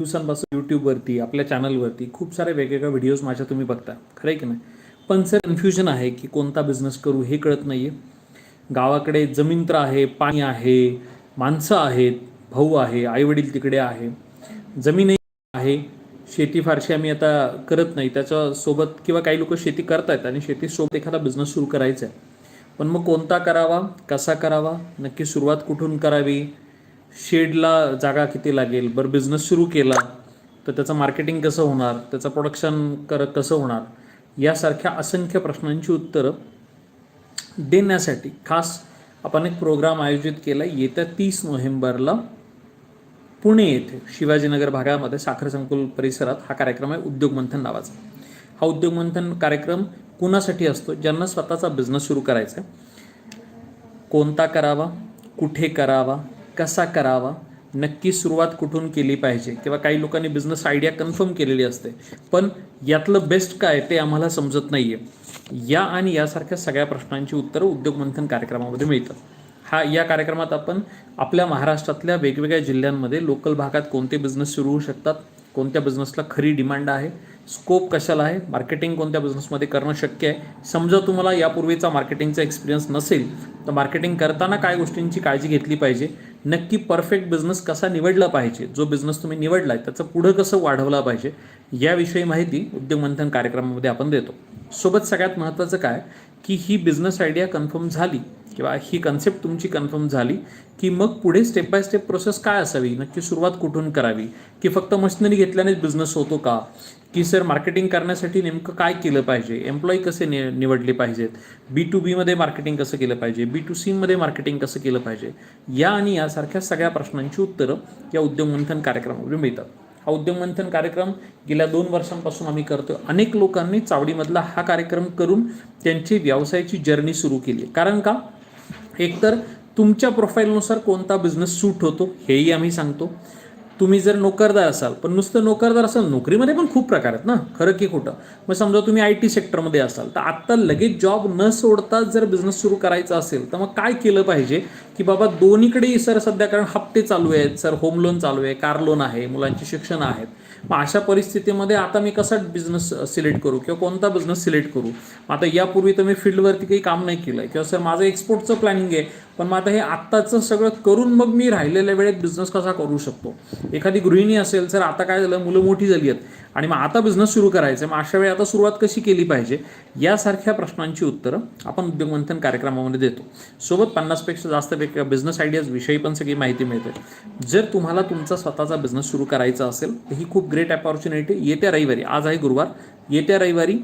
दिवसांपासून यूट्यूबवरती आपल्या चॅनलवरती खूप सारे वेगवेगळ्या व्हिडिओज माझ्या तुम्ही बघता. खरं आहे की नाही? पण सर कन्फ्युजन आहे की कोणता बिझनेस करू हे कळत नाही आहे गावाकडे जमीन तर आहे पाणी आहे माणसं आहेत भाऊ आहे आईवडील तिकडे आहे. जमीनही आहे. शेती फारशी आम्ही आता करत नाही. त्याच्यासोबत किंवा काही लोक शेती करतायत आणि शेतीसोबत एखादा बिझनेस सुरू करायचा आहे पण मग कोणता करावा? कसा करावा? नक्की सुरुवात कुठून करावी? शेडला जागा किती लागेल? बरं बिझनेस सुरू केला तर त्याचं मार्केटिंग कसं होणार? त्याचं प्रोडक्शन कर कसं होणार? यासारख्या असंख्य प्रश्नांची उत्तरं देण्यासाठी खास आपण एक प्रोग्राम आयोजित केला येत्या तीस नोव्हेंबरला पुणे येथे शिवाजीनगर भागामध्ये साखर संकुल परिसरात हा कार्यक्रम आहे उद्योग मंथन नावाचा. हा उद्योग मंथन कार्यक्रम कुणासाठी असतो? ज्यांना स्वतःचा बिझनेस सुरू करायचा आहे. कोणता करावा? कुठे करावा? कसा करावा नक्की सुरुवात कुठून केली पाहिजे किंवा काही लोकांनी बिझनेस आयडिया कन्फर्म केलेली असते पण यातलं बेस्ट काय ते आम्हाला समजत नाही आहे या आणि यासारख्या सगळ्या प्रश्नांची उत्तरं उद्योग मंथन कार्यक्रमामध्ये मिळतात. हा या कार्यक्रमात आपण आपल्या महाराष्ट्रातल्या वेगवेगळ्या जिल्ह्यांमध्ये लोकल भागात कोणते बिझनेस सुरू होऊ शकतात कोणत्या बिझनेसला खरी डिमांड आहे स्कोप कशाला आहे? मार्केटिंग कोणत्या बिझनेसमध्ये करणं शक्य आहे? समजा तुम्हाला यापूर्वीचा मार्केटिंगचा एक्सपिरियन्स नसेल तर मार्केटिंग करताना काय गोष्टींची काळजी घेतली पाहिजे? नक्की परफेक्ट बिझनेस कसा निवडला पाहिजे? जो बिझनेस तुम्ही निवडला आहे त्याचं पुढं कसं वाढवला पाहिजे? याविषयी माहिती उद्योग मंथन कार्यक्रमामध्ये आपण देतो. सोबत सगळ्यात महत्त्वाचं काय? की ही बिझनेस आयडिया कन्फर्म झाली किंवा ही कन्सेप्ट तुमची कन्फर्म झाली की मग पुढे स्टेप बाय स्टेप प्रोसेस काय असावी? नक्की सुरुवात कुठून करावी? की फक्त मशिनरी घेतल्यानेच बिझनेस होतो का? की सर मार्केटिंग करण्यासाठी नेमकं काय केलं पाहिजे? एम्प्लॉई कसे नि निवडले पाहिजेत? बी टू बीमध्ये मार्केटिंग कसं केलं पाहिजे? बी टू सीमध्ये मार्केटिंग कसं केलं पाहिजे? या आणि यासारख्या सगळ्या प्रश्नांची उत्तरं या उद्योगमंथन कार्यक्रमावरून कार्यक्रमामध्ये मिळतात. हा उद्योगमंथन कार्यक्रम गेल्या दोन वर्षांपासून आम्ही करतो अनेक लोकांनी चावडीमधला हा कार्यक्रम करून त्यांची व्यवसायाची जर्नी सुरू केली. कारण का? एकतर तुमच्या प्रोफाईलनुसार कोणता बिझनेस सूट होतो हेही आम्ही सांगतो. तुम्ही जर नोकरदार असाल पण नुसतं नोकरदार असाल नोकरीमध्ये पण खूप प्रकार आहेत ना खरं की खोटं. मग समजा तुम्ही आय टी सेक्टरमध्ये असाल तर आत्ता लगेच जॉब न सोडता जर बिझनेस सुरू करायचा असेल तर मग काय केलं पाहिजे? की बाबा दोन्हीकडे सर सध्या कारण हप्ते चालू आहेत सर होम लोन चालू आहे कार लोन आहे मुलांची शिक्षण आहेत. मग अशा परिस्थितीमध्ये आता मी कसा बिझनेस सिलेक्ट करू किंवा कोणता बिझनेस सिलेक्ट करू? आता यापूर्वी तर मी फील्डवरती काही काम नाही केलं आहे किंवा सर माझं एक्सपोर्टचं प्लॅनिंग आहे. पण मग आता हे आत्ताचं सगळं करून मग मी राहिलेल्या वेळेत बिझनेस कसा करू शकतो? एखादी गृहिणी असेल सर आता काय झालं? मुलं मोठी झाली आहेत. आणि मग आता बिझनेस सुरू करायचं मग अशा वेळी आता सुरुवात कशी केली पाहिजे? यासारख्या प्रश्नांची उत्तरं आपण उद्योग मंथन कार्यक्रमामध्ये देतो. सोबत पन्नासपेक्षा जास्त बिझनेस आयडियाज विषयी पण सगळी माहिती मिळते. जर तुम्हाला तुमचा स्वतःचा बिझनेस सुरू करायचा असेल तर ही खूप ग्रेट अपॉर्च्युनिटी येत्या रविवारी आज आहे गुरुवार येत्या रविवारी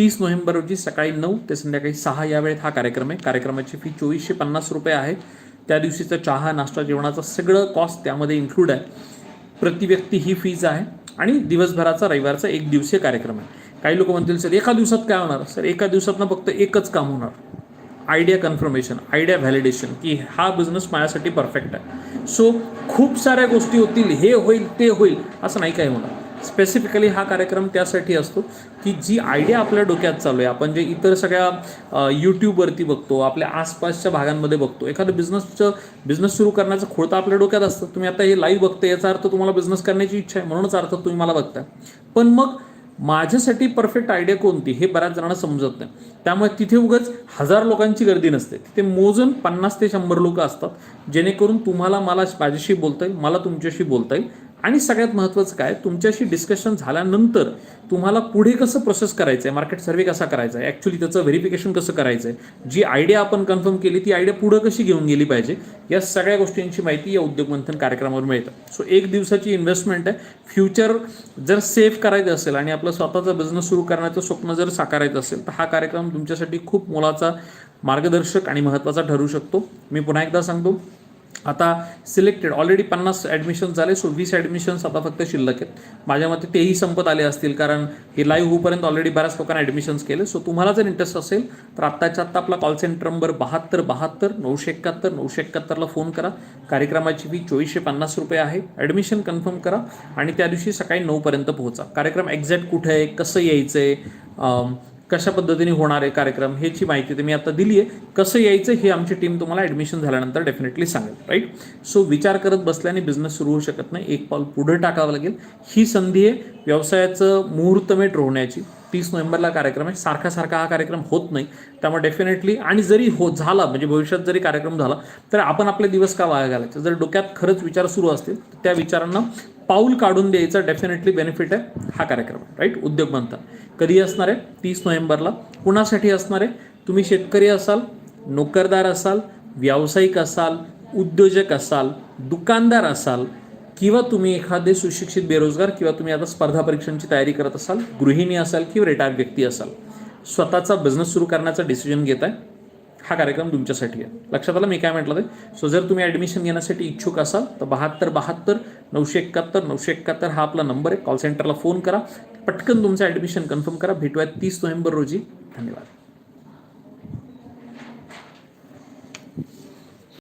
तीस नोव्हेंबर रोजी सकाळी नऊ ते संध्याकाळी सहा या वेळेत हा कार्यक्रम आहे. कार्यक्रमाची फी चोवीसशे पन्नास रुपये आहे. त्या दिवशीचा चहा नाश्ता जेवणाचा सगळं कॉस्ट त्यामध्ये इन्क्लूड आहे. प्रति व्यक्ती ही फीज आहे आणि दिवसभराचा रविवारचा एक दिवसीय कार्यक्रम आहे. काही लोक म्हणतील सर एका दिवसात काय होणार? सर एका दिवसातनं फक्त एकच काम होणार. आयडिया कन्फर्मेशन आयडिया व्हॅलिडेशन की हा बिझनेस माझ्यासाठी परफेक्ट आहे. सो खूप साऱ्या गोष्टी होतील हे होईल ते होईल असं नाही काय होणार. स्पेसिफिकली हा कार्यक्रम त्यासाठी असतो की जी आयडिया आपल्या डोक्यात चालू आहे. आपण जे इतर सगळ्या यूट्यूबवरती बघतो आपल्या आसपासच्या भागांमध्ये बघतो एखादं बिझनेसचं बिझनेस सुरू करण्याचं खोडतं आपल्या डोक्यात असतं. तुम्ही आता हे लाईव्ह बघते याचा अर्थ तुम्हाला बिझनेस करण्याची इच्छा आहे म्हणूनच अर्थ तुम्ही मला बघताय. पण मग माझ्यासाठी परफेक्ट आयडिया कोणती हे बऱ्याच जणांना समजत नाही. त्यामुळे तिथे उगाच हजार लोकांची गर्दी नसते. तिथे मोजून पन्नास ते शंभर लोक असतात. जेणेकरून तुम्हाला मला माझ्याशी बोलता येईल मला तुमच्याशी बोलता येईल. आणि सगळ्यात महत्त्वाचं काय तुमच्याशी डिस्कशन झाल्यानंतर तुम्हाला पुढे कसं प्रोसेस करायचं आहे मार्केट सर्वे कसा करायचा आहे ॲक्च्युली त्याचं व्हेरिफिकेशन कसं करायचं आहे जी आयडिया आपण कन्फर्म केली ती आयडिया पुढं कशी घेऊन गेली पाहिजे या सगळ्या गोष्टींची माहिती या उद्योग मंथन कार्यक्रमावर मिळतं. सो एक दिवसाची इन्व्हेस्टमेंट आहे. फ्युचर जर सेफ करायचं असेल आणि आपलं स्वतःचा बिझनेस सुरू करण्याचं स्वप्न जर साकारायचं असेल तर हा कार्यक्रम तुमच्यासाठी खूप मोलाचा मार्गदर्शक आणि महत्त्वाचा ठरू शकतो. मी पुन्हा एकदा सांगतो आता सिलेक्टेड ऑलरेडी पन्नास ॲडमिशन झाले सो वीस ॲडमिशन्स आता फक्त शिल्लक आहेत. माझ्या मते तेही संपत आले असतील कारण हे लाईव्ह होऊपर्यंत ऑलरेडी बऱ्याच लोकांना ॲडमिशन्स केले. सो तुम्हाला जर इंटरेस्ट असेल तर आत्ताच्या आत्ता आपला कॉल सेंटर नंबर बहात्तर बहात्तर नऊशे एकाहत्तर नऊशे एकाहत्तरला फोन करा. कार्यक्रमाची फी चोवीसशे पन्नास रुपये आहे. ॲडमिशन कन्फर्म करा आणि त्या दिवशी सकाळी नऊपर्यंत पोहोचा. कार्यक्रम एक्झॅक्ट कुठे आहे कसं यायचं आहे कशा पद्धतीने होणार आहे कार्यक्रम ह्याची माहिती तुम्ही आता दिली आहे. कसं यायचं हे आमची टीम तुम्हाला ॲडमिशन झाल्यानंतर डेफिनेटली सांगेल राईट सो विचार करत बसल्याने बिझनेस सुरू होऊ शकत नाही. एक पाऊल पुढे टाकावं लागेल. ही संधी आहे व्यवसायाचं मुहूर्तमेट रोवण्याची. तीस नोव्हेंबरला कार्यक्रम आहे. सारखा सारखा हा कार्यक्रम होत नाही. त्यामुळे डेफिनेटली आणि जरी हो झाला म्हणजे भविष्यात जरी कार्यक्रम झाला तर आपण आपले दिवस का वाया घालायचे? जर डोक्यात खरंच विचार सुरू असतील तर त्या विचारांना पाऊल काढून द्यायचा डेफिनेटली बेनिफिट आहे हा कार्यक्रम राईट उद्योग बनता. कधी असणार आहे? तीस नोव्हेंबरला. कुणासाठी असणार आहे? तुम्ही शेतकरी असाल नोकरदार असाल व्यावसायिक असाल उद्योजक असाल दुकानदार असाल किंवा तुम्ही एखादे सुशिक्षित बेरोजगार किंवा तुम्ही आता स्पर्धा परीक्षांची तयारी करत असाल गृहिणी असाल किंवा रिटायर्ड व्यक्ती असाल स्वतःचा बिझनेस सुरू करण्याचा डिसिजन घेत आहे हा कार्यक्रम तुमच्यासाठी आहे. लक्षात आलं? मी काय म्हटलं ते? सो जर तुम्ही ॲडमिशन घेण्यासाठी इच्छुक असाल तर बहात्तर बहात्तर नऊशे एकाहत्तर नऊशे एकाहत्तर हा आपला नंबर आहे. कॉल सेंटरला फोन करा. पटकन तुमचं ॲडमिशन कन्फर्म करा. भेटूयात तीस नोव्हेंबर रोजी. धन्यवाद.